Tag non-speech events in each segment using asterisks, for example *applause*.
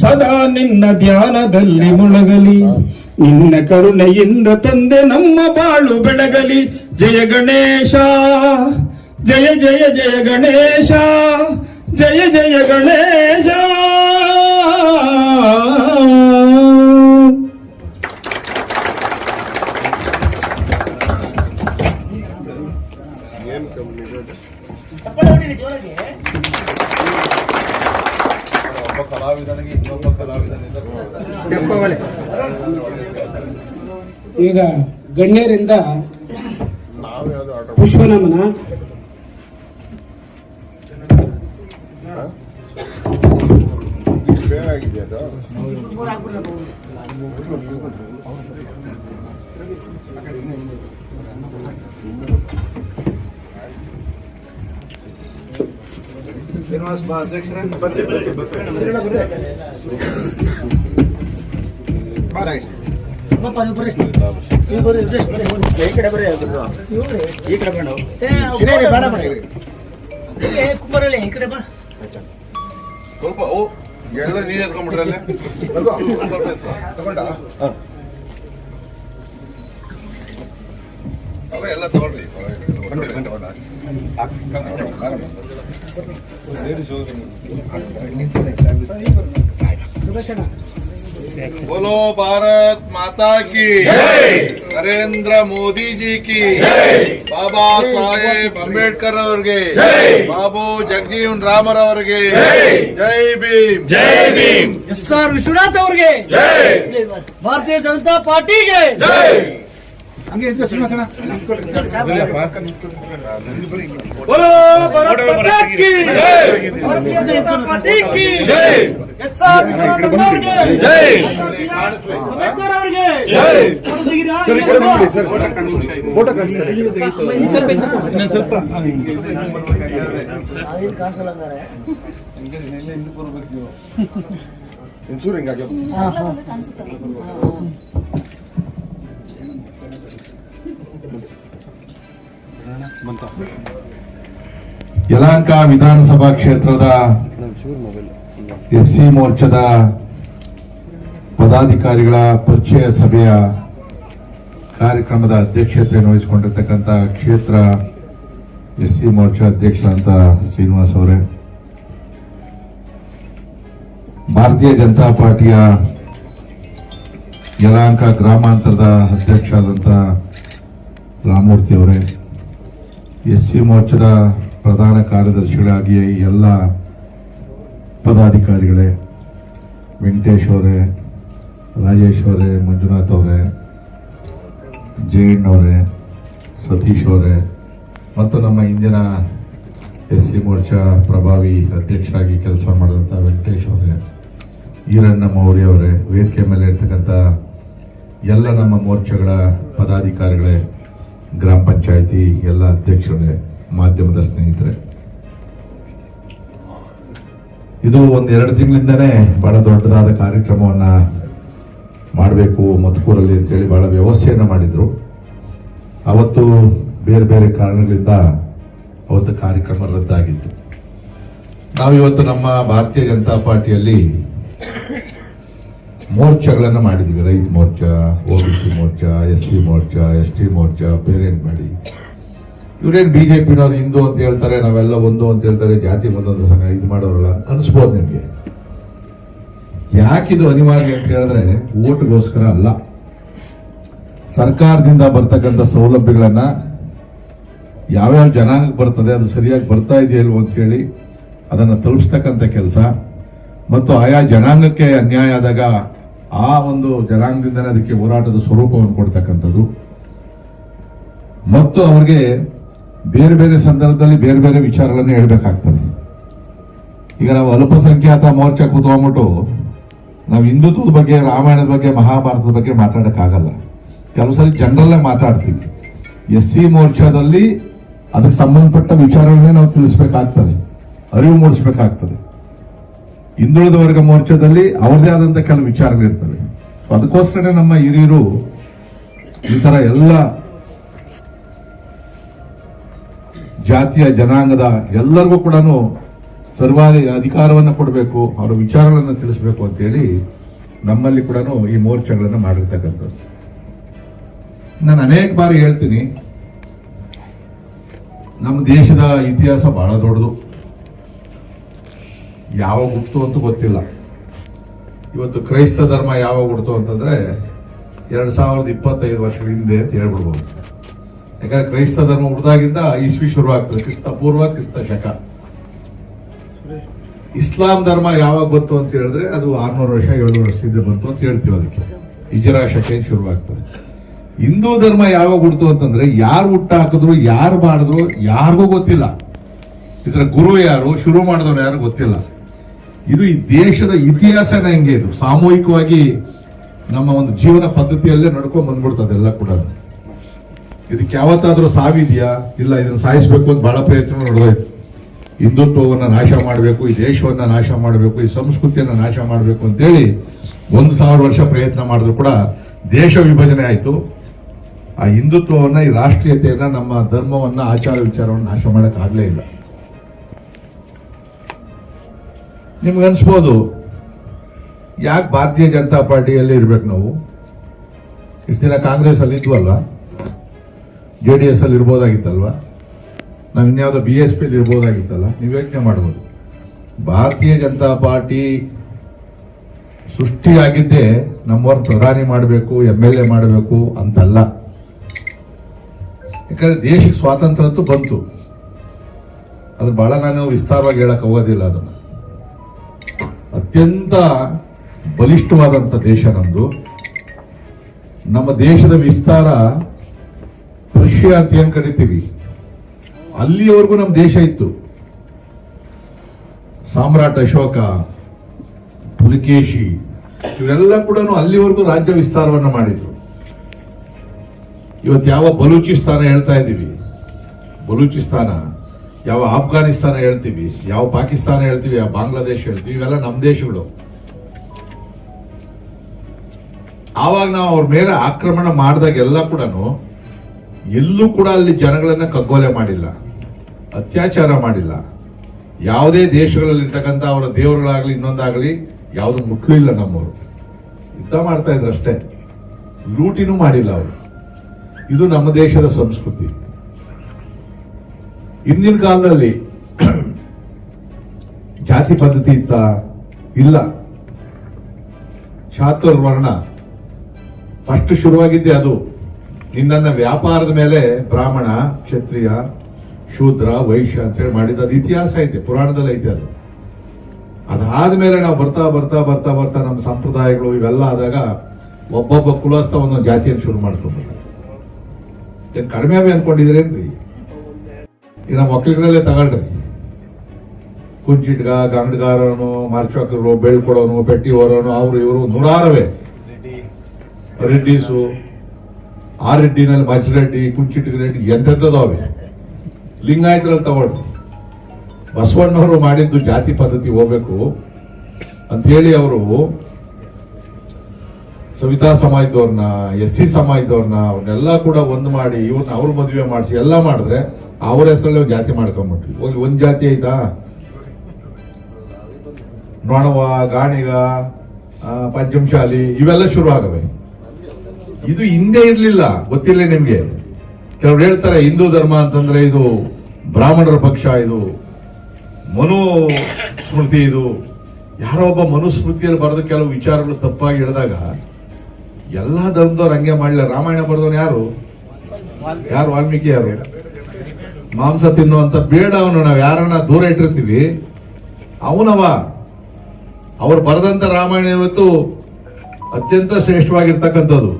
ಸದಾ ನಿನ್ನ ಧ್ಯಾನದಲ್ಲಿ ಮುಳಗಲಿ. ನಿನ್ನ ಕರುಣೆಯಿಂದ ತಂದೆ ನಮ್ಮ ಬಾಳು ಬೆಳಗಲಿ. ಜಯ ಗಣೇಶ ಜಯ ಜಯ ಜಯ ಗಣೇಶ ಜಯ ಜಯ ಗಣೇಶ. ಒಬ್ಬ ಕಲಾವಿದನಿಗೆ ಇನ್ನೊಬ್ಬ ಕಲಾವಿದನಿಂದ. ಈಗ ಗಣ್ಯರಿಂದ ನಾವು ನಮನ ಆರ್ಡರ್ ಪುಷ್ಪನಮನ ಶ್ರೀನಿವಾಸ್ ಬಾ ಅಧ್ಯಕ್ಷರೇ. ಕಡೆ ಬಾ. ಬರ್ತೀವಿ ಸ್ವಲ್ಪ ಓ ಎಲ್ಲ ನೀರು ಎತ್ಕೊಂಡ್ಬಿಟ್ರಲ್ಲೇ ತಗೊಂಡ? ಅವ ಎಲ್ಲ ತಗೊಳ್ರಿ बोलो भारत माता की ನರೇಂದ್ರ ಮೋದಿ ಜಿ ಕಿ ಬಾಬಾ ಸಾಹೇಬ್ ಅಂಬೇಡ್ಕರ್ ಅವರಿಗೆ ಬಾಬು ಜಗಜೀವನ್ ರಾಮರವರಿಗೆ ಜೈ ಭೀಮ್ ಜೈ ಭೀಮ್ ಎಸ್ ಆರ್ ವಿಶ್ವನಾಥ್ ಅವ್ರಿಗೆ ಭಾರತೀಯ ಜನತಾ ಪಾರ್ಟಿಗೆ बोलो ಹಂಗೆ ಇದ್ಕೋ ಸಿಂಹಾಸನ ಭಾರತೀಯ ಜನತಾ ಪಾರ್ಟಿ ಕಿ ಜೈ ಎಸ್ ಆರ್ ವಿಶ್ವನಾಥ್ ಅವರಿಗೆ ಜೈ ಅಂಬೇಡ್ಕರ್ ಅವರಿಗೆ ಜೈ ಸರ್ ಈ ಕಡೆ ಬನ್ನಿ ಸರ್ ಫೋಟೋ ಕಳಿಸಿ ಸರ್ ಸ್ವಲ್ಪ ಕಾಣಿಸಲ್ಲ ಹಂಗಾರೆ ಹಿಂದೆ ಬರ್ಬೇಕು ನೀವು ಇನ್ಸೂರಿಂಗ್ ಆಗ್ಯದ ಯಲಹಂಕ ವಿಧಾನಸಭಾ ಕ್ಷೇತ್ರದ ಎಸ್ಸಿ ಮೋರ್ಚಾದ ಪದಾಧಿಕಾರಿಗಳ ಪರಿಚಯ ಸಭೆಯ ಕಾರ್ಯಕ್ರಮದ ಅಧ್ಯಕ್ಷತೆಯನ್ನು ವಹಿಸಿಕೊಂಡಿರ್ತಕ್ಕಂಥ ಕ್ಷೇತ್ರ ಎಸ್ಸಿ ಮೋರ್ಚಾ ಅಧ್ಯಕ್ಷರಂತ ಶ್ರೀನಿವಾಸ್ ಅವರೇ. ಭಾರತೀಯ ಜನತಾ ಪಾರ್ಟಿಯ ಯಲಹಂಕ ಗ್ರಾಮಾಂತರದ ಅಧ್ಯಕ್ಷರಾದಂಥ ರಾಮಮೂರ್ತಿ ಅವರೇ. ಎಸ್ ಸಿ ಮೋರ್ಚಾದ ಪ್ರಧಾನ ಕಾರ್ಯದರ್ಶಿಗಳಾಗಿ ಎಲ್ಲ ಪದಾಧಿಕಾರಿಗಳೇ, ವೆಂಕಟೇಶ್ ಅವರೇ, ರಾಜೇಶ್ ಅವರೇ, ಮಂಜುನಾಥ್ ಅವರೇ ಜಯಣ್ಣ ಅವರೇ, ಸತೀಶ್ ಅವರೇ, ಮತ್ತು ನಮ್ಮ ಇಂದಿನ ಎಸ್ ಸಿ ಮೋರ್ಚಾ ಪ್ರಭಾವಿ ಅಧ್ಯಕ್ಷರಾಗಿ ಕೆಲಸ ಮಾಡಿದಂಥ ವೆಂಕಟೇಶ್ ಅವರೇ, ಈರಣ್ಣ ಮೌರ್ಯ ಅವರೇ, ವೇದಿಕೆ ಮೇಲೆ ಇರ್ತಕ್ಕಂಥ ಎಲ್ಲ ನಮ್ಮ ಮೋರ್ಚಾಗಳ ಪದಾಧಿಕಾರಿಗಳೇ ಗ್ರಾಮ ಪಂಚಾಯಿತಿ ಎಲ್ಲ ಅಧ್ಯಕ್ಷರೇ ಮಾಧ್ಯಮದ ಸ್ನೇಹಿತರೆ. ಇದು ಒಂದು ಎರಡು ತಿಂಗಳಿಂದನೇ ಬಹಳ ದೊಡ್ಡದಾದ ಕಾರ್ಯಕ್ರಮವನ್ನು ಮಾಡಬೇಕು ಮತ್ಕೂರಲ್ಲಿ ಅಂತೇಳಿ ಬಹಳ ವ್ಯವಸ್ಥೆಯನ್ನು ಮಾಡಿದರು. ಅವತ್ತು ಬೇರೆ ಬೇರೆ ಕಾರಣಗಳಿಂದ ಅವತ್ತು ಕಾರ್ಯಕ್ರಮ ರದ್ದಾಗಿತ್ತು. ನಾವಿವತ್ತು ನಮ್ಮ ಭಾರತೀಯ ಜನತಾ ಪಾರ್ಟಿಯಲ್ಲಿ ಮೋರ್ಚಾಗಳನ್ನು ಮಾಡಿದ್ವಿ. ರೈತ ಮೋರ್ಚಾ ಒ ಬಿ ಸಿ ಮೋರ್ಚಾ, ಎಸ್ ಸಿ ಮೋರ್ಚಾ, ಎಸ್ ಟಿ ಮೋರ್ಚಾ ಪೇರೆಂಟ್ ಮಾಡಿ. ಇವರೇನು ಬಿ ಜೆ ಪಿನವ್ರು ಹಿಂದೂ ಅಂತ ಹೇಳ್ತಾರೆ, ನಾವೆಲ್ಲ ಒಂದು ಅಂತ ಹೇಳ್ತಾರೆ, ಜಾತಿ ಒಂದೊಂದು ಸಂಘ ಇದು ಮಾಡೋರಲ್ಲ ಅನಿಸ್ಬೋದು ನಿಮಗೆ. ಯಾಕಿದು ಅನಿವಾರ್ಯ ಅಂತ ಹೇಳಿದ್ರೆ ಓಟ್ಗೋಸ್ಕರ ಅಲ್ಲ. ಸರ್ಕಾರದಿಂದ ಬರ್ತಕ್ಕಂಥ ಸೌಲಭ್ಯಗಳನ್ನು ಯಾವ್ಯಾವ ಜನಾಂಗಕ್ಕೆ ಬರ್ತದೆ, ಅದು ಸರಿಯಾಗಿ ಬರ್ತಾ ಇದೆಯಲ್ವ ಅಂತ ಹೇಳಿ ಅದನ್ನು ತಲುಪಿಸ್ತಕ್ಕಂಥ ಕೆಲಸ. ಮತ್ತು ಆಯಾ ಜನಾಂಗಕ್ಕೆ ಅನ್ಯಾಯ ಆದಾಗ ಆ ಒಂದು ಜನಾಂಗದಿಂದನೇ ಅದಕ್ಕೆ ಹೋರಾಟದ ಸ್ವರೂಪವನ್ನು ಕೊಡ್ತಕ್ಕಂಥದ್ದು. ಮತ್ತು ಅವ್ರಿಗೆ ಬೇರೆ ಬೇರೆ ಸಂದರ್ಭದಲ್ಲಿ ಬೇರೆ ಬೇರೆ ವಿಚಾರಗಳನ್ನು ಹೇಳಬೇಕಾಗ್ತದೆ. ಈಗ ನಾವು ಅಲ್ಪಸಂಖ್ಯಾತ ಮೋರ್ಚಾ ಕೂತ್ಕೊಂಡ್ಬಿಟ್ಟು ನಾವು ಹಿಂದುತ್ವದ ಬಗ್ಗೆ, ರಾಮಾಯಣದ ಬಗ್ಗೆ, ಮಹಾಭಾರತದ ಬಗ್ಗೆ ಮಾತಾಡೋಕ್ಕಾಗಲ್ಲ. ಕೆಲವು ಸಲ ಜನರಲ್ಲೇ ಮಾತಾಡ್ತೀವಿ. ಎಸ್ ಸಿ ಮೋರ್ಚಾದಲ್ಲಿ ಅದಕ್ಕೆ ಸಂಬಂಧಪಟ್ಟ ವಿಚಾರಗಳನ್ನೇ ನಾವು ತಿಳಿಸ್ಬೇಕಾಗ್ತದೆ. ಅರಿವು ಮೂಡಿಸ್ಬೇಕಾಗ್ತದೆ. ಹಿಂದುಳಿದ ವರ್ಗ ಮೋರ್ಚಾದಲ್ಲಿ ಅವ್ರದೇ ಆದಂತ ಕೆಲವು ವಿಚಾರಗಳಿರ್ತವೆ ಅದಕ್ಕೋಸ್ಕರನೇ ಅದಕ್ಕೋಸ್ಕರ ನಮ್ಮ ಹಿರಿಯರು ಈ ತರ ಎಲ್ಲ ಜಾತಿಯ ಜನಾಂಗದ ಎಲ್ಲರಿಗೂ ಕೂಡ ಸರ್ವಾಧಿ ಅಧಿಕಾರವನ್ನು ಕೊಡಬೇಕು, ಅವರ ವಿಚಾರಗಳನ್ನು ತಿಳಿಸಬೇಕು ಅಂತೇಳಿ ನಮ್ಮಲ್ಲಿ ಕೂಡ ಈ ಮೋರ್ಚಾಗಳನ್ನು ಮಾಡಿರ್ತಕ್ಕಂಥದ್ದು. ನಾನು ಅನೇಕ ಬಾರಿ ಹೇಳ್ತೀನಿ, ನಮ್ಮ ದೇಶದ ಇತಿಹಾಸ ಬಹಳ ದೊಡ್ಡದು. ಯಾವಾಗ ಹುಟ್ಟಿತು ಅಂತ ಗೊತ್ತಿಲ್ಲ. ಇವತ್ತು ಕ್ರೈಸ್ತ ಧರ್ಮ ಯಾವಾಗ ಹುಡ್ತು ಅಂತಂದ್ರೆ ಎರಡು ಸಾವಿರದ ಇಪ್ಪತ್ತೈದು ವರ್ಷಗಳ ಹಿಂದೆ ಅಂತ ಹೇಳ್ಬಿಡ್ಬೋದು. ಯಾಕಂದ್ರೆ ಕ್ರೈಸ್ತ ಧರ್ಮ ಹುಡ್ದಾಗಿಂದ ಇಸ್ವಿ ಶುರುವಾಗ್ತದೆ. ಕ್ರಿಸ್ತ ಪೂರ್ವ, ಕ್ರಿಸ್ತ ಶಕ. ಇಸ್ಲಾಂ ಧರ್ಮ ಯಾವಾಗ ಬಂತು ಅಂತ ಹೇಳಿದ್ರೆ ಅದು ಆರ್ನೂರು ವರ್ಷ, ಏಳ್ನೂರು ಹಿಂದೆ ಬಂತು ಅಂತ ಹೇಳ್ತೀವಿ ಅದಕ್ಕೆ. ಇಜರಾ ಶಕೆ ಶುರುವಾಗ್ತದೆ. ಹಿಂದೂ ಧರ್ಮ ಯಾವಾಗ ಹುಡ್ತು ಅಂತಂದ್ರೆ ಯಾರು ಹುಟ್ಟ ಹಾಕಿದ್ರು, ಯಾರು ಮಾಡಿದ್ರು ಯಾರಿಗೂ ಗೊತ್ತಿಲ್ಲ. ಇದರ ಗುರು ಯಾರು, ಶುರು ಮಾಡಿದವರು ಯಾರು ಗೊತ್ತಿಲ್ಲ. ಇದು ಈ ದೇಶದ ಇತಿಹಾಸ ಹೆಂಗೆ ಇದು? ಸಾಮೂಹಿಕವಾಗಿ ನಮ್ಮ ಒಂದು ಜೀವನ ಪದ್ಧತಿಯಲ್ಲೇ ನಡ್ಕೊಂಡ್ ಬಂದ್ಬಿಡ್ತದೆ ಎಲ್ಲ ಕೂಡ. ಇದಕ್ಕೆ ಯಾವತ್ತಾದ್ರೂ ಸಾವಿದೆಯಾ? ಇಲ್ಲ, ಇದನ್ನು ಸಾಯಿಸ್ಬೇಕು ಅಂತ ಬಹಳ ಪ್ರಯತ್ನ ನಡೆದೋಯ್ತು. ಹಿಂದುತ್ವವನ್ನು ನಾಶ ಮಾಡಬೇಕು, ಈ ದೇಶವನ್ನ ನಾಶ ಮಾಡಬೇಕು, ಈ ಸಂಸ್ಕೃತಿಯನ್ನು ನಾಶ ಮಾಡಬೇಕು ಅಂತೇಳಿ ಒಂದು ಸಾವಿರ ವರ್ಷ ಪ್ರಯತ್ನ ಮಾಡಿದ್ರು ಕೂಡ ದೇಶ ವಿಭಜನೆ ಆಯಿತು. ಆ ಹಿಂದುತ್ವವನ್ನು, ಈ ರಾಷ್ಟ್ರೀಯತೆಯನ್ನು, ನಮ್ಮ ಧರ್ಮವನ್ನು, ಆಚಾರ ವಿಚಾರವನ್ನು ನಾಶ ಮಾಡೋಕ್ಕಾಗಲೇ ಇಲ್ಲ. ನಿಮ್ಗೆ ಅನಿಸ್ಬೋದು ಯಾಕೆ ಭಾರತೀಯ ಜನತಾ ಪಾರ್ಟಿಯಲ್ಲಿ ಇರ್ಬೇಕು ನಾವು? ಇಷ್ಟು ದಿನ ಕಾಂಗ್ರೆಸ್ಸಲ್ಲಿ ಇದ್ವಲ್ವಾ ಜೆ ಡಿ ಎಸ್ ಅಲ್ಲಿ ಇರ್ಬೋದಾಗಿತ್ತಲ್ವ ನಾವು ಇನ್ಯಾವುದೋ ಬಿ ಎಸ್ ಪಿಲಿ ಇರ್ಬೋದಾಗಿತ್ತಲ್ಲ ನೀವು ಯೋಚನೆ ಮಾಡ್ಬೋದು. ಭಾರತೀಯ ಜನತಾ ಪಾರ್ಟಿ ಸೃಷ್ಟಿಯಾಗಿದ್ದೇ ನಮ್ಮವ್ರನ್ನ ಪ್ರಧಾನಿ ಮಾಡಬೇಕು, ಎಂ ಎಲ್ ಎ ಮಾಡಬೇಕು ಅಂತಲ್ಲ. ಯಾಕಂದರೆ ದೇಶಕ್ಕೆ ಸ್ವಾತಂತ್ರ್ಯ ಅಂತೂ ಬಂತು. ಅದು ಭಾಳ ನಾನು ವಿಸ್ತಾರವಾಗಿ ಹೇಳೋಕ್ಕೆ ಹೋಗೋದಿಲ್ಲ ಅದನ್ನ. ಅತ್ಯಂತ ಬಲಿಷ್ಠವಾದಂಥ ದೇಶ ನಮ್ಮದು ನಮ್ಮ ದೇಶದ ವಿಸ್ತಾರ ರಷ್ಯಾ ಅಂತ ಏನು ಕರಿತೀವಿ? ಅಲ್ಲಿಯವರೆಗೂ ನಮ್ಮ ದೇಶ ಇತ್ತು. ಸಾಮ್ರಾಟ್ ಅಶೋಕ, ಪುಲಿಕೇಶಿ, ಇವರೆಲ್ಲ ಕೂಡ ಅಲ್ಲಿವರೆಗೂ ರಾಜ್ಯ ವಿಸ್ತಾರವನ್ನ ಮಾಡಿದ್ರು. ಇವತ್ತು ಯಾವ ಬಲೂಚಿಸ್ತಾನ ಹೇಳ್ತಾ ಇದ್ದೀವಿ ಬಲೂಚಿಸ್ತಾನ. ಯಾವ ಆಫ್ಘಾನಿಸ್ತಾನ ಹೇಳ್ತೀವಿ, ಯಾವ ಪಾಕಿಸ್ತಾನ ಹೇಳ್ತೀವಿ, ಯಾವ ಬಾಂಗ್ಲಾದೇಶ ಹೇಳ್ತೀವಿ, ಇವೆಲ್ಲ ನಮ್ಮ ದೇಶಗಳು. ಆವಾಗ ನಾವು ಅವ್ರ ಮೇಲೆ ಆಕ್ರಮಣ ಮಾಡಿದಾಗ ಎಲ್ಲ ಕೂಡ ಎಲ್ಲೂ ಕೂಡ ಅಲ್ಲಿ ಜನಗಳನ್ನ ಕಗ್ಗೊಲೆ ಮಾಡಿಲ್ಲ, ಅತ್ಯಾಚಾರ ಮಾಡಿಲ್ಲ. ಯಾವುದೇ ದೇಶಗಳಲ್ಲಿ ಇರ್ತಕ್ಕಂಥ ಅವರ ದೇವರುಗಳಾಗಲಿ, ಇನ್ನೊಂದಾಗಲಿ ಯಾವುದು ಮುಟ್ಲಿಲ್ಲ ನಮ್ಮವರು. ಯುದ್ಧ ಮಾಡ್ತಾ ಇದ್ರು ಅಷ್ಟೇ. ಲೂಟಿನೂ ಮಾಡಿಲ್ಲ ಅವರು. ಇದು ನಮ್ಮ ದೇಶದ ಸಂಸ್ಕೃತಿ. ಹಿಂದಿನ ಕಾಲದಲ್ಲಿ ಜಾತಿ ಪದ್ಧತಿ ಇತ್ತ ಇಲ್ಲ. ಚಾತುರ್ವರ್ಣ ಫಸ್ಟ್ ಶುರುವಾಗಿದ್ದೆ ಅದು. ನಿನ್ನ ವ್ಯಾಪಾರದ ಮೇಲೆ ಬ್ರಾಹ್ಮಣ, ಕ್ಷತ್ರಿಯ, ಶೂದ್ರ, ವೈಶ್ಯ ಅಂತ ಹೇಳಿ ಮಾಡಿದ ಅದು ಇತಿಹಾಸ ಐತೆ, ಪುರಾಣದಲ್ಲಿ ಐತೆ ಅದು. ಅದಾದ್ಮೇಲೆ ನಾವು ಬರ್ತಾ ಬರ್ತಾ ಬರ್ತಾ ಬರ್ತಾ ನಮ್ಮ ಸಂಪ್ರದಾಯಗಳು ಇವೆಲ್ಲ ಆದಾಗ ಒಬ್ಬೊಬ್ಬ ಕುಲಸ್ಥ ಒಂದೊಂದು ಜಾತಿಯನ್ನು ಶುರು ಮಾಡ್ಕೊಂಡ್ಬಿಟ್ಟ ಏನು ಕಡಿಮೆ ಅನ್ಕೊಂಡಿದ್ರೇನ್ರಿ ನಮ್ಮ ಒಕ್ಕಲಿಗರಲ್ಲೇ ತಗೊಳ್ರಿ ಕುಂಚಿಟ್ಗ ಗಂಗಡ್ಗಾರನು ಮಾರ್ಚಕರು ಬೆಳ್ಕೊಡೋನು ಪೆಟ್ಟಿ ಹೋರೋನು ಅವರು ಇವರು ನೂರಾರವೇ. ರೆಡ್ಡಿಸು ಆ ರೆಡ್ಡಿನಲ್ಲಿ ಮಚ್ಚರೆಡ್ಡಿ ಕುಂಚಿಟ್ಗ ರೆಡ್ಡಿ ಎಂತೆಂಥದವೆ. ಲಿಂಗಾಯತರಲ್ಲಿ ತಗೊಳ್ರಿ. ಬಸವಣ್ಣವರು ಮಾಡಿದ್ದು ಜಾತಿ ಪದ್ಧತಿ ಹೋಗ್ಬೇಕು. ಅಂತೇಳಿ ಅವರು ಸವಿತಾ ಸಮಾಜದವ್ರನ್ನ ಎಸ್ ಸಿ ಸಮಾಜದವ್ರನ್ನ ಅವ್ರನ್ನೆಲ್ಲ ಕೂಡ ಒಂದು ಮಾಡಿ ಇವ್ರನ್ನ ಅವ್ರ ಮದುವೆ ಮಾಡಿಸಿ ಎಲ್ಲ ಮಾಡಿದ್ರೆ ಅವ್ರ ಹೆಸರಲ್ಲಿ ಜಾತಿ ಮಾಡ್ಕೊಂಬಿಟ್ವಿ ಹೋಗಿ ಒಂದ್ ಜಾತಿ ಆಯ್ತಾ? ನೊಣವ ಗಾಣಿಗ ಪಂಚಮಶಾಲಿ, ಇವೆಲ್ಲ ಶುರು ಆಗವೆ. ಇದು ಹಿಂದೆ ಇರಲಿಲ್ಲ ಗೊತ್ತಿಲ್ಲ ನಿಮ್ಗೆ? ಕೆಲವ್ರು ಹೇಳ್ತಾರೆ, ಹಿಂದೂ ಧರ್ಮ ಅಂತಂದ್ರೆ ಇದು ಬ್ರಾಹ್ಮಣರ ಪಕ್ಷ, ಇದು ಮನು ಸ್ಮೃತಿ, ಇದು ಯಾರೋ ಒಬ್ಬ ಮನುಸ್ಮೃತಿಯಲ್ಲಿ ಬರೆದ ಕೆಲವು ವಿಚಾರಗಳು ತಪ್ಪಾಗಿ ಹೇಳಿದಾಗ, ಎಲ್ಲಾ ಧರ್ಮದವ್ರು ಹಂಗೆ ಮಾಡಲಿಲ್ಲ. ರಾಮಾಯಣ ಬರೆದವನು ಯಾರು? ಯಾರು ವಾಲ್ಮೀಕಿ ಯಾರು ಮಾಂಸ ತಿನ್ನುವಂಥ ಬೇಡ ಅವನು ನಾವು ಯಾರನ್ನ ದೂರ ಇಟ್ಟಿರ್ತೀವಿ ಅವನವ. ಅವ್ರು ಬರೆದಂಥ ರಾಮಾಯಣ ಇವತ್ತು ಅತ್ಯಂತ ಶ್ರೇಷ್ಠವಾಗಿರ್ತಕ್ಕಂಥದ್ದು.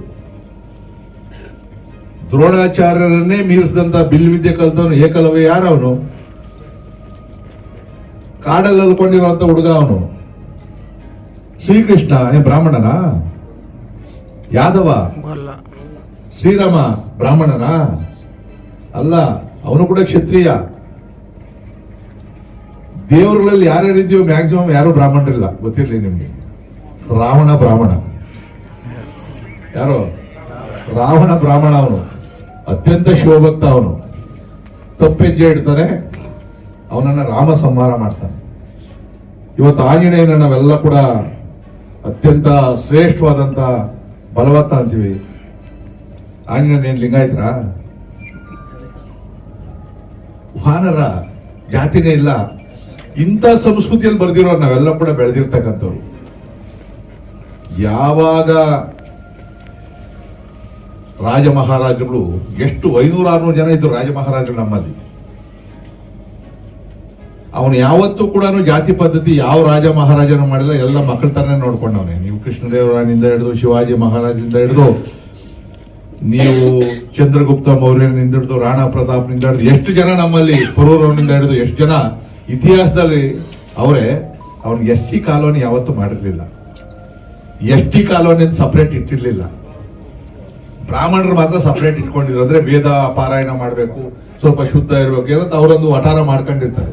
ದ್ರೋಣಾಚಾರ್ಯರನ್ನೇ ಮೀರಿಸಿದಂತ ಬಿಲ್ವಿದ್ಯೆ ಕಲ್ತವನು ಏಕಲವ್ಯ ಯಾರವನು? ಕಾಡಲ್ಲಿ ಅಲ್ಕೊಂಡಿರುವಂಥ ಹುಡುಗ ಅವನು. ಶ್ರೀಕೃಷ್ಣ ಏ ಬ್ರಾಹ್ಮಣನ? ಯಾದವ? ಶ್ರೀರಾಮ ಬ್ರಾಹ್ಮಣನ? ಅಲ್ಲ ಅವನು ಕೂಡ ಕ್ಷತ್ರಿಯ. ದೇವರುಗಳಲ್ಲಿ ಯಾರ್ಯಾರು ಇದೆಯೋ ಮ್ಯಾಕ್ಸಿಮಮ್ ಯಾರು ಬ್ರಾಹ್ಮಣರಿಲ್ಲ. ಗೊತ್ತಿರಲಿ ನಿಮ್ಗೆ. ರಾವಣ ಬ್ರಾಹ್ಮಣ. ಯಾರು? ರಾವಣ ಬ್ರಾಹ್ಮಣ ಅವನು. ಅತ್ಯಂತ ಶಿವಭಕ್ತ ಅವನು. ತಪ್ಪೆಜ್ಜೆ ಇಡ್ತಾರೆ. ಅವನನ್ನ ರಾಮ ಸಂಹಾರ ಮಾಡ್ತಾನೆ. ಇವತ್ತು ಆಂಜನೇಯನ ನಾವೆಲ್ಲ ಕೂಡ ಅತ್ಯಂತ ಶ್ರೇಷ್ಠವಾದಂತ ಬಲವತ್ತ ಅಂತೀವಿ. ಆಂಜನೇಯನ ಲಿಂಗಾಯತರ? ವಾನರ ಜಾತಿನೇ ಇಲ್ಲ. ಇಂಥ ಸಂಸ್ಕೃತಿಯಲ್ಲಿ ಬರೆದಿರೋ ನಾವೆಲ್ಲ ಕೂಡ ಬೆಳೆದಿರ್ತಕ್ಕಂಥವ್ರು. ಯಾವಾಗ ರಾಜ ಮಹಾರಾಜರು ಎಷ್ಟು ಐನೂರ ಆರ್ನೂರು ಜನ ಇದ್ರು ರಾಜ ಮಹಾರಾಜರು ನಮ್ಮಲ್ಲಿ. ಅವನು ಯಾವತ್ತೂ ಕೂಡ ಜಾತಿ ಪದ್ಧತಿ ಯಾವ ರಾಜ ಮಹಾರಾಜನ ಮಾಡಿಲ್ಲ, ಎಲ್ಲ ಮಕ್ಕಳ ತರನೇ ನೋಡ್ಕೊಂಡವನೇ. ನೀವು ಕೃಷ್ಣದೇವರಾಯನಿಂದ ಹಿಡಿದು ಶಿವಾಜಿ ಮಹಾರಾಜಿಂದ ಹಿಡಿದು ನೀವು ಚಂದ್ರಗುಪ್ತ ಮೌರ್ಯನಿಂದ ಹಿಡಿದು ರಾಣಾ ಪ್ರತಾಪ್ನಿಂದ ಹಿಡಿದು ಎಷ್ಟು ಜನ ನಮ್ಮಲ್ಲಿ ಪುರೂರವನಿಂದ ಹಿಡಿದು ಎಷ್ಟು ಜನ ಇತಿಹಾಸದಲ್ಲಿ ಅವರೇ ಅವ್ನಿಗೆ ಎಸ್ ಸಿ ಕಾಲೋನಿ ಯಾವತ್ತೂ ಮಾಡಿರಲಿಲ್ಲ. ಎಸ್ ಟಿ ಕಾಲೋನಿ ಸಪ್ರೇಟ್ ಇಟ್ಟಿರ್ಲಿಲ್ಲ. ಬ್ರಾಹ್ಮಣರು ಮಾತ್ರ ಸಪ್ರೇಟ್ ಇಟ್ಕೊಂಡಿದ್ರು. ಅಂದ್ರೆ ವೇದ ಪಾರಾಯಣ ಮಾಡಬೇಕು, ಸ್ವಲ್ಪ ಶುದ್ಧ ಇರಬೇಕು ಏನಂತ ಅವರೊಂದು ವಠಾರ ಮಾಡ್ಕೊಂಡಿರ್ತಾರೆ.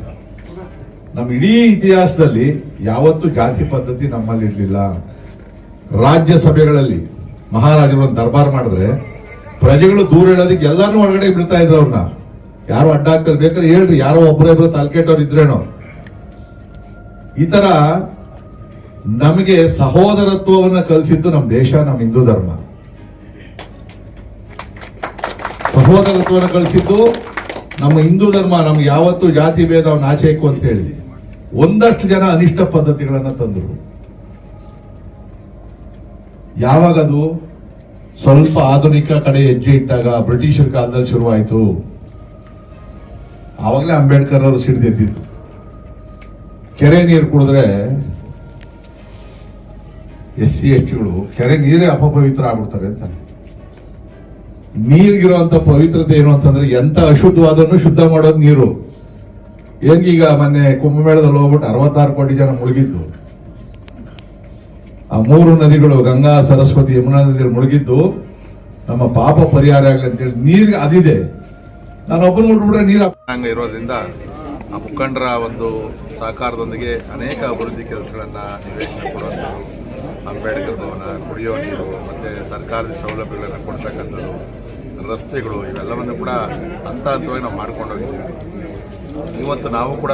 ನಮ್ಮ ಇಡೀ ಇತಿಹಾಸದಲ್ಲಿ ಯಾವತ್ತೂ ಜಾತಿ ಪದ್ಧತಿ ನಮ್ಮಲ್ಲಿ ಇರಲಿಲ್ಲ. ರಾಜ್ಯ ಸಭೆಗಳಲ್ಲಿ ಮಹಾರಾಜರು ದರ್ಬಾರ್ ಮಾಡಿದ್ರೆ ಪ್ರಜೆಗಳು ದೂರ ಹೇಳೋದಕ್ಕೆ ಎಲ್ಲಾರು ಒಳಗಡೆ ಬಿಡ್ತಾ ಇದ್ರು ಅವ್ರನ್ನ. ಯಾರು ಅಡ್ಡ ಹಾಕ್ತಾರೆ ಬೇಕಾದ್ರೆ ಹೇಳ್ರಿ, ಯಾರೋ ಒಬ್ಬರೊಬ್ರು ತಲೆಕೆಟ್ಟವ್ರು ಇದ್ರೇನೋ. ಈ ತರ ನಮಗೆ ಸಹೋದರತ್ವವನ್ನ ಕಲಿಸಿದ್ದು ನಮ್ಮ ದೇಶ ನಮ್ಮ ಹಿಂದೂ ಧರ್ಮ. ಸಹೋದರತ್ವವನ್ನು ಕಲಿಸಿದ್ದು ನಮ್ಮ ಹಿಂದೂ ಧರ್ಮ, ನಮ್ಗೆ ಯಾವತ್ತು ಜಾತಿ ಭೇದ ಆಚೆ ಇಕ್ಕು ಅಂತ ಹೇಳಿ ಒಂದಷ್ಟು ಜನ ಅನಿಷ್ಟ ಪದ್ಧತಿಗಳನ್ನ ತಂದರು. ಯಾವಾಗ ಅದು? ಸ್ವಲ್ಪ ಆಧುನಿಕ ಕಡೆ ಹೆಜ್ಜೆ ಇಟ್ಟಾಗ ಬ್ರಿಟಿಷರ ಕಾಲದಲ್ಲಿ ಶುರುವಾಯಿತು. ಆವಾಗಲೇ ಅಂಬೇಡ್ಕರ್ ಅವರು ಸಿಡಿದೆದ್ದಿತ್ತು ಕೆರೆ ನೀರು ಕುಡಿದ್ರೆ ಎಸ್ ಸಿ ಎಸ್ ಟಿಗಳು ಕೆರೆ ನೀರೇ ಅಪಪವಿತ್ರ ಆಗ್ಬಿಡ್ತಾರೆ ಅಂತ ನೀರಿಗಿರುವಂತ ಪವಿತ್ರತೆ ಏನು ಅಂತಂದ್ರೆ ಎಂತ ಅಶುದ್ಧವಾದನ್ನು ಶುದ್ಧ ಮಾಡೋದು ನೀರು. ಏನ್ಗೀಗ ಮೊನ್ನೆ ಕುಂಭಮೇಳದಲ್ಲಿ ಹೋಗ್ಬಿಟ್ಟು ಅರವತ್ತಾರು ಕೋಟಿ ಜನ ಮುಳುಗಿದ್ದು. ಆ ಮೂರು ನದಿಗಳು, ಗಂಗಾ, ಸರಸ್ವತಿ, ಯಮುನಾ ನದಿಯಲ್ಲಿ ಮುಳುಗಿದ್ದು ನಮ್ಮ ಪಾಪ ಪರಿಹಾರ ಆಗಲಿ ಅಂತೇಳಿ ನೀರ್ ಅದಿದೆ. ನಾನು ಒಬ್ಬನ ನೋಡ್ಬಿಟ್ರೆ ನೀರು ಇರೋದ್ರಿಂದ ಆ ಮುಖಂಡರ ಒಂದು ಸಹಕಾರದೊಂದಿಗೆ ಅನೇಕ ಅಭಿವೃದ್ಧಿ ಕೆಲಸಗಳನ್ನು ನಿವೇಶನ ಕೊಡುವಂಥದ್ದು, ಅಂಬೇಡ್ಕರ್ ಭವನ, ಕುಡಿಯೋ ನೀರು, ಮತ್ತು ಸರ್ಕಾರದ ಸೌಲಭ್ಯಗಳನ್ನು ಕೊಡ್ತಕ್ಕಂಥದ್ದು, ರಸ್ತೆಗಳು, ಇವೆಲ್ಲವನ್ನು ಕೂಡ ಹಂತ ಹಂತವಾಗಿ ನಾವು ಮಾಡ್ಕೊಂಡು ಹೋಗಿದ್ದೀವಿ. ಇವತ್ತು ನಾವು ಕೂಡ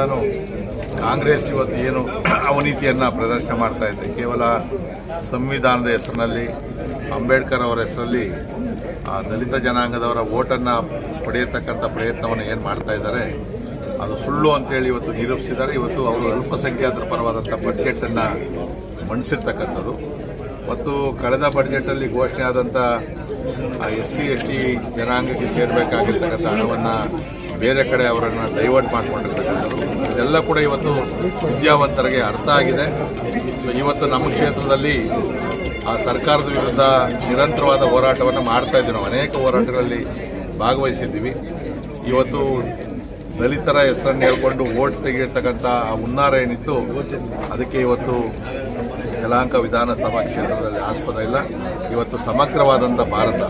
ಕಾಂಗ್ರೆಸ್ ಇವತ್ತು ಏನು *clears throat* ಅವನೀತಿಯನ್ನು ಪ್ರದರ್ಶನ ಮಾಡ್ತಾ ಇದೆ. ಕೇವಲ ಸಂವಿಧಾನದ ಹೆಸರಿನಲ್ಲಿ, ಅಂಬೇಡ್ಕರ್ ಅವರ ಹೆಸರಲ್ಲಿ, ಆ ದಲಿತ ಜನಾಂಗದವರ ಓಟನ್ನು ಪಡೆಯತಕ್ಕಂಥ ಪ್ರಯತ್ನವನ್ನು ಏನು ಮಾಡ್ತಾ ಇದ್ದಾರೆ, ಅದು ಸುಳ್ಳು ಅಂತೇಳಿ ಇವತ್ತು ನಿರೂಪಿಸಿದ್ದಾರೆ. ಇವತ್ತು ಅವರು ಅಲ್ಪಸಂಖ್ಯಾತರ ಪರವಾದಂಥ ಬಡ್ಜೆಟನ್ನು ಮಂಡಿಸಿರ್ತಕ್ಕಂಥದ್ದು ಮತ್ತು ಕಳೆದ ಬಡ್ಜೆಟಲ್ಲಿ ಘೋಷಣೆ ಆದಂಥ ಎಸ್ ಸಿ ಎಸ್ ಟಿ ಜನಾಂಗಕ್ಕೆ ಸೇರಬೇಕಾಗಿರ್ತಕ್ಕಂಥ ಹಣವನ್ನು ಬೇರೆ ಕಡೆ ಅವರನ್ನು ಡೈವರ್ಟ್ ಮಾಡಿಕೊಂಡಿರ್ತಕ್ಕಂಥದ್ದು. ಇದೆಲ್ಲ ಕೂಡ ಇವತ್ತು ವಿದ್ಯಾವಂತರಿಗೆ ಅರ್ಥ ಆಗಿದೆ. ಸೊ ಇವತ್ತು ನಮ್ಮ ಕ್ಷೇತ್ರದಲ್ಲಿ ಆ ಸರ್ಕಾರದ ವಿರುದ್ಧ ನಿರಂತರವಾದ ಹೋರಾಟವನ್ನು ಮಾಡ್ತಾ ಇದ್ದೀವಿ. ನಾವು ಅನೇಕ ಹೋರಾಟಗಳಲ್ಲಿ ಭಾಗವಹಿಸಿದ್ದೀವಿ. ಇವತ್ತು ದಲಿತರ ಹೆಸರನ್ನು ಹೇಳ್ಕೊಂಡು ಓಟ್ ತೆಗೆಯತಕ್ಕಂಥ ಆ ಹುನ್ನಾರ ಏನಿತ್ತು, ಅದಕ್ಕೆ ಇವತ್ತು ಯಲಹಂಕ ವಿಧಾನಸಭಾ ಕ್ಷೇತ್ರದಲ್ಲಿ ಆಸ್ಪದ ಇಲ್ಲ. ಇವತ್ತು ಸಮಗ್ರವಾದಂಥ ಭಾರತ.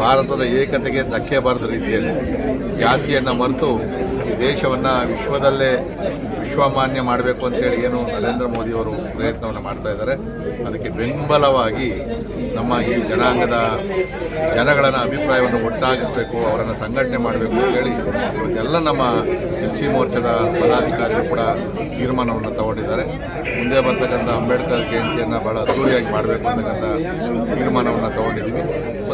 ಭಾರತದ ಏಕತೆಗೆ ಧಕ್ಕೆ ಬಾರದ ರೀತಿಯಲ್ಲಿ ಜಾತಿಯನ್ನು ಮರೆತು ಈ ದೇಶವನ್ನು ವಿಶ್ವದಲ್ಲೇ ವಿಶ್ವಮಾನ್ಯ ಮಾಡಬೇಕು ಅಂತೇಳಿ ಏನು ನರೇಂದ್ರ ಮೋದಿಯವರು ಪ್ರಯತ್ನವನ್ನು ಮಾಡ್ತಾ ಇದ್ದಾರೆ. ಅದಕ್ಕೆ ಬೆಂಬಲವಾಗಿ ನಮ್ಮ ಈ ಜನಾಂಗದ ಜನಗಳನ್ನು ಅಭಿಪ್ರಾಯವನ್ನು ಒಟ್ಟಾಗಿಸಬೇಕು, ಅವರನ್ನು ಸಂಘಟನೆ ಮಾಡಬೇಕು ಅಂತೇಳಿ ಇವತ್ತೆಲ್ಲ ನಮ್ಮ ಎಸ್ ಸಿ ಮೋರ್ಚಾದ ಪದಾಧಿಕಾರಿಗಳು ಕೂಡ ತೀರ್ಮಾನವನ್ನು ತಗೊಂಡಿದ್ದಾರೆ. ಮುಂದೆ ಬರ್ತಕ್ಕಂಥ ಅಂಬೇಡ್ಕರ್ ಜಯಂತಿಯನ್ನು ಬಹಳ ಅದ್ದೂರಿಯಾಗಿ ಮಾಡಬೇಕು ಅಂತಕ್ಕಂಥ ತೀರ್ಮಾನವನ್ನು ತಗೊಂಡಿದ್ದೀವಿ.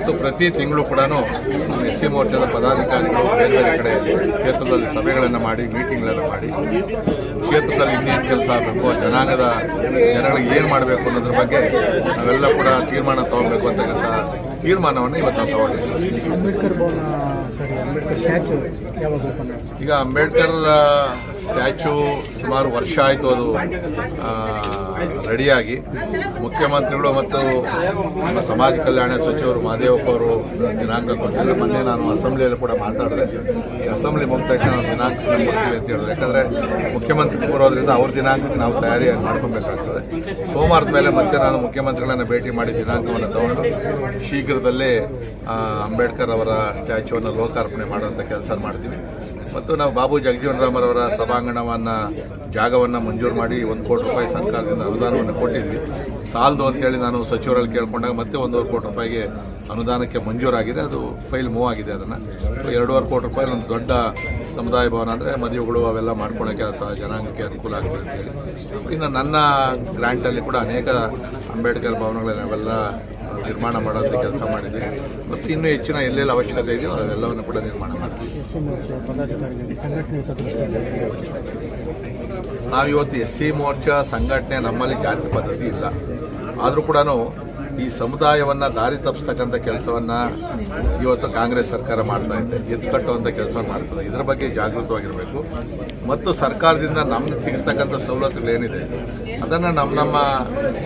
ಮತ್ತು ಪ್ರತಿ ತಿಂಗಳು ಕೂಡ ನಮ್ಮ ಎಸ್ ಸಿ ಮೋರ್ಚಾದ ಪದಾಧಿಕಾರಿಗಳು ಬೇರೆ ಬೇರೆ ಕಡೆ ಕ್ಷೇತ್ರದಲ್ಲಿ ಸಭೆಗಳನ್ನು ಮಾಡಿ ಮೀಟಿಂಗ್ಗಳನ್ನು ಮಾಡಿ. ಕ್ಷೇತ್ರದಲ್ಲಿ ಇನ್ನೇನು ಕೆಲಸ ಆಗಬೇಕು ಜನಾಂಗದ ಜನಗಳಿಗೆ ಏನು ಮಾಡಬೇಕು ಅನ್ನೋದ್ರ ಬಗ್ಗೆ ನಾವೆಲ್ಲ ಕೂಡ ತೀರ್ಮಾನ ತಗೊಳ್ಬೇಕು ಅಂತಕ್ಕಂಥ ತೀರ್ಮಾನವನ್ನು ಇವತ್ತು ನಾವು ತಗೊಂಡಿದ್ದೀವಿ. ಅಂಬೇಡ್ಕರ್ ಈಗ ಅಂಬೇಡ್ಕರ್ ಸ್ಟ್ಯಾಚು ಸುಮಾರು ವರ್ಷ ಆಯಿತು ಅದು ರೆಡಿಯಾಗಿ. ಮುಖ್ಯಮಂತ್ರಿಗಳು ಮತ್ತು ನಮ್ಮ ಸಮಾಜ ಕಲ್ಯಾಣ ಸಚಿವರು ಮಹದೇವಪ್ಪ ಅವರು ದಿನಾಂಕ ಕೊಟ್ಟಿದ್ದಾರೆ. ಮೊನ್ನೆ ನಾನು ಅಸೆಂಬ್ಲಿಯಲ್ಲಿ ಕೂಡ ಮಾತಾಡಿದೆ. ಈ ಅಸೆಂಬ್ಲಿ ಮುಗಿದ ತಕ್ಷಣ ನಾವು ದಿನಾಂಕ ಕೊಡ್ತೀವಿ ಅಂತ ಹೇಳಿದ್ರು. ಯಾಕಂದರೆ ಮುಖ್ಯಮಂತ್ರಿ ಬರೋದ್ರಿಂದ ಅವ್ರ ದಿನಾಂಕಕ್ಕೆ ನಾವು ತಯಾರಿ ಮಾಡ್ಕೊಬೇಕಾಗ್ತದೆ. ಸೋಮವಾರದ ಮೇಲೆ ಮತ್ತೆ ನಾನು ಮುಖ್ಯಮಂತ್ರಿಗಳನ್ನು ಭೇಟಿ ಮಾಡಿ ದಿನಾಂಕವನ್ನು ತಗೊಂಡು ಶೀಘ್ರದಲ್ಲೇ ಅಂಬೇಡ್ಕರ್ ಅವರ ಸ್ಟ್ಯಾಚ್ಯೂವನ್ನು ಲೋಕಾರ್ಪಣೆ ಮಾಡುವಂಥ ಕೆಲಸ ಮಾಡ್ತೀವಿ ಮತ್ತು ನಾವು ಬಾಬು ಜಗಜೀವನ್ ರಾಮರವರ ಸಭಾಂಗಣವನ್ನು, ಜಾಗವನ್ನು ಮಂಜೂರು ಮಾಡಿ ಒಂದು ಕೋಟಿ ರೂಪಾಯಿ ಸರ್ಕಾರದಿಂದ ಅನುದಾನವನ್ನು ಕೊಟ್ಟಿದ್ವಿ. ಸಾಲದು ಅಂತೇಳಿ ನಾನು ಸಚಿವರಲ್ಲಿ ಕೇಳ್ಕೊಂಡಾಗ ಮತ್ತೆ ಒಂದೂವರೆ ಕೋಟಿ ರೂಪಾಯಿಗೆ ಅನುದಾನಕ್ಕೆ ಮಂಜೂರಾಗಿದೆ. ಅದು ಫೈಲ್ ಮೂವ್ ಆಗಿದೆ ಅದನ್ನು. ಎರಡೂವರೆ ಕೋಟಿ ರೂಪಾಯಿ ಒಂದು ದೊಡ್ಡ ಸಮುದಾಯ ಭವನ ಅಂದರೆ ಮದುವೆಗಳು ಅವೆಲ್ಲ ಮಾಡ್ಕೊಳ್ಳೋಕ್ಕೆ ಸಹ ಜನಾಂಗಕ್ಕೆ ಅನುಕೂಲ ಆಗ್ತದೆ ಅಂತೇಳಿ. ಇನ್ನು ನನ್ನ ಗ್ರ್ಯಾಂಟಲ್ಲಿ ಕೂಡ ಅನೇಕ ಅಂಬೇಡ್ಕರ್ ಭವನಗಳನ್ನ ನಾವೆಲ್ಲ ನಿರ್ಮಾಣ ಮಾಡೋದಕ್ಕೆ ಕೆಲಸ ಮಾಡಿದ್ವಿ. ಮತ್ತು ಇನ್ನೂ ಹೆಚ್ಚಿನ ಎಲ್ಲೆಲ್ಲಿ ಅವಶ್ಯಕತೆ ಇದೆಯೋ ಅದೆಲ್ಲವನ್ನು ಕೂಡ ನಿರ್ಮಾಣ ಮಾಡ್ತೀವಿ. ನಾವಿವತ್ತು ಎಸ್ ಸಿ ಮೋರ್ಚಾ ಸಂಘಟನೆ ನಮ್ಮಲ್ಲಿ ಜಾತಿ ಪದ್ಧತಿ ಇಲ್ಲ. ಆದರೂ ಕೂಡ ಈ ಸಮುದಾಯವನ್ನು ದಾರಿ ತಪ್ಪಿಸ್ತಕ್ಕಂಥ ಕೆಲಸವನ್ನು ಇವತ್ತು ಕಾಂಗ್ರೆಸ್ ಸರ್ಕಾರ ಮಾಡ್ತಾ ಇದೆ ಎತ್ತು ಕಟ್ಟುವಂಥ ಕೆಲಸವನ್ನು ಮಾಡ್ತದೆ ಇದರ ಬಗ್ಗೆ ಜಾಗೃತವಾಗಿರಬೇಕು. ಮತ್ತು ಸರ್ಕಾರದಿಂದ ನಮ್ಗೆ ಸಿಗ್ತಕ್ಕಂಥ ಸವಲತ್ತುಗಳೇನಿದೆ, ಅದನ್ನು ನಮ್ಮ ನಮ್ಮ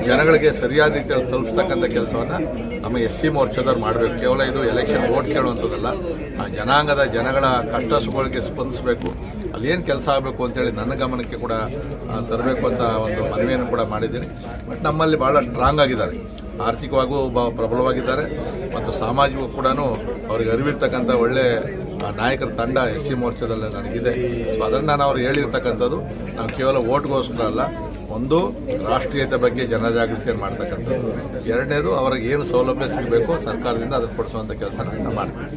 ಜನಗಳಿಗೆ ಸರಿಯಾದ ರೀತಿಯಲ್ಲಿ ತಲುಪಿಸ್ತಕ್ಕಂಥ ಕೆಲಸವನ್ನು ನಮ್ಮ ಎಸ್ ಸಿ ಮೋರ್ಚಾದವ್ರು ಮಾಡಬೇಕು. ಕೇವಲ ಇದು ಎಲೆಕ್ಷನ್ ಓಟ್ ಕೇಳುವಂಥದ್ದಲ್ಲ, ಆ ಜನಾಂಗದ ಜನಗಳ ಕಷ್ಟ ಸುಖಗಳಿಗೆ ಸ್ಪಂದಿಸಬೇಕು. ಏನು ಕೆಲಸ ಆಗಬೇಕು ಅಂತೇಳಿ ನನ್ನ ಗಮನಕ್ಕೆ ಕೂಡ ತರಬೇಕು ಅಂತ ಒಂದು ಮನವಿಯನ್ನು ಕೂಡ ಮಾಡಿದ್ದೀನಿ. ಬಟ್ ನಮ್ಮಲ್ಲಿ ಭಾಳ ಸ್ಟ್ರಾಂಗ್ ಆಗಿದ್ದಾರೆ. ಆರ್ಥಿಕವಾಗೂ ಬ ಪ್ರಬಲವಾಗಿದ್ದಾರೆ ಮತ್ತು ಸಾಮಾಜಿಕವೂ ಕೂಡ ಅವ್ರಿಗೆ ಅರಿವಿರ್ತಕ್ಕಂಥ ಒಳ್ಳೆ ನಾಯಕರ ತಂಡ ಎಸ್ ಸಿ ಮೋರ್ಚಾದಲ್ಲಿ ನನಗಿದೆ. ಸೊ ಅದನ್ನು ನಾನು ಅವ್ರು ಹೇಳಿರ್ತಕ್ಕಂಥದ್ದು, ನಾವು ಕೇವಲ ಓಟ್ಗೋಸ್ಕರ ಅಲ್ಲ, ಒಂದು ರಾಷ್ಟ್ರೀಯತೆ ಬಗ್ಗೆ ಜನಜಾಗೃತಿಯನ್ನು ಮಾಡ್ತಕ್ಕಂಥದ್ದು. ಎರಡನೇದು ಅವ್ರಿಗೆ ಏನು ಸೌಲಭ್ಯ ಸಿಗಬೇಕು ಸರ್ಕಾರದಿಂದ ಅದಕ್ಕೆ ಕೊಡಿಸುವಂಥ ಕೆಲಸ ನಾನು ಮಾಡ್ತೀನಿ.